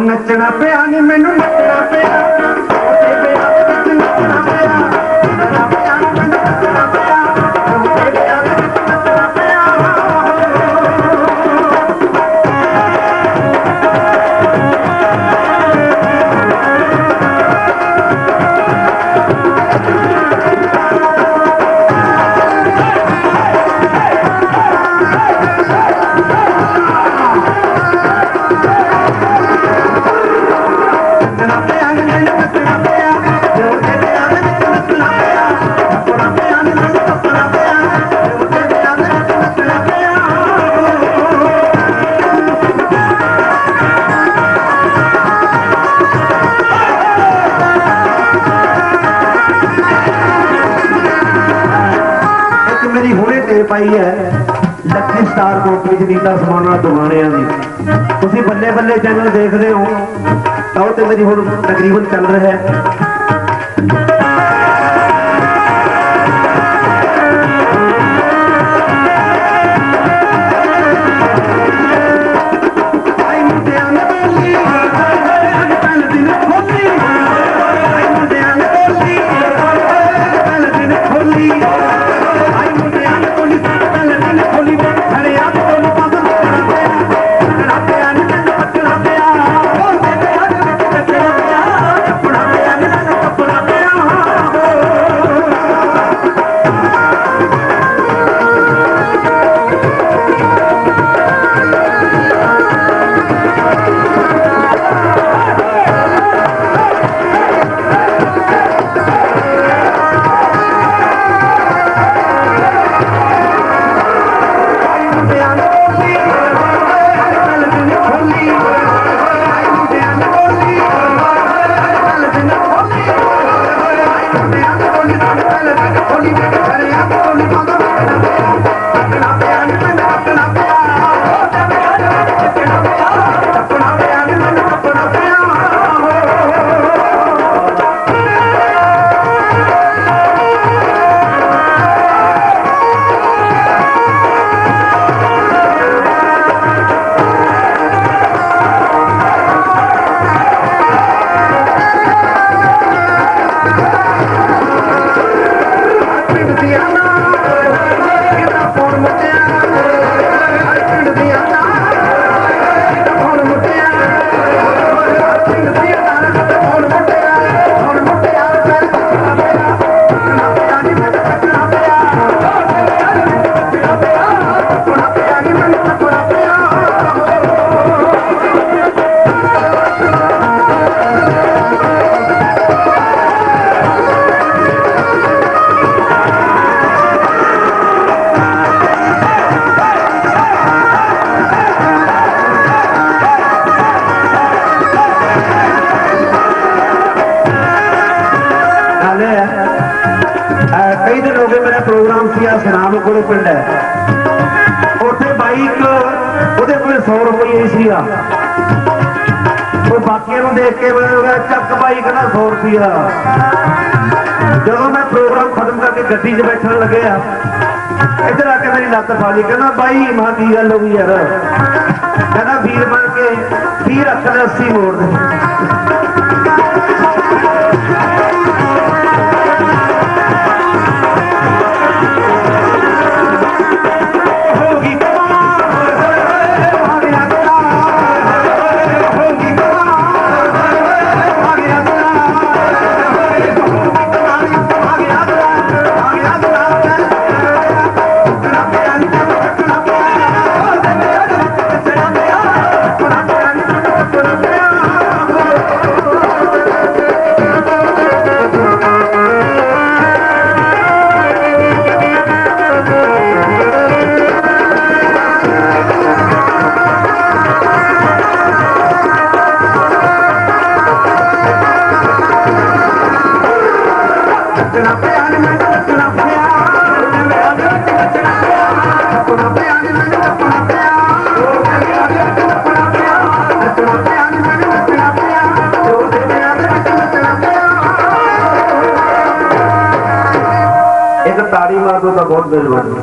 ਨੱਚਣਾ ਪਿਆ ਨਹੀਂ ਮੈਨੂੰ ਨੱਚਣਾ ਪਿਆ। ਪਾਈ ਹੈ। ਲੱਕੀ ਸਟਾਰ ਕੋਟੀ ਜਨੀਤਾ ਸਮਾਨਾ ਦੁਗਾਣਿਆਂ ਦੀ। ਤੁਸੀਂ ਬੱਲੇ ਬੱਲੇ ਚੈਨਲ ਦੇਖਦੇ ਹੋ, ਤਾਂ ਉਹ ਤੇ ਮੇਰੀ ਹੁਣ ਤਕਰੀਬਨ ਚੱਲ ਰਿਹਾ ਹੈ। ਕਈ ਦਿਨ ਹੋ ਗਏ ਮੇਰਾ ਪ੍ਰੋਗਰਾਮ ਸੀ ਆ ਸਰਾਮ ਕੋਲੇ ਪਿੰਡ ਹੈ। ਉੱਥੇ ਬਾਈਕ ਉਹਦੇ ਕੋਲ 100 ਰੁਪਏ ਸੀ ਆ ਉਹ ਬਾਕੀਆਂ ਨੂੰ ਦੇਖ ਕੇ ਮੈਂ ਚੱਕ ਬਾਈਕ ਨਾ 100 ਰੁਪਿਆ ਜਦੋਂ ਮੈਂ ਪ੍ਰੋਗਰਾਮ ਖਤਮ ਕਰਕੇ ਗੱਡੀ 'ਚ ਬੈਠਣ ਲੱਗਿਆ ਇੱਧਰ ਆ ਕੇ ਮੇਰੀ ਲੱਤ ਫੜ ਕਹਿੰਦਾ ਬਾਈ, ਮਾਂ ਦੀ ਗੱਲ ਹੋ ਗਈ ਯਾਰ? ਕਹਿੰਦਾ ਵੀਰ ਬਣ ਕੇ 20 ਰੱਖ ਲੈ 80 ਮੋੜ ਦੇ তারই মাধ্যমে ভোট বেশ ভালো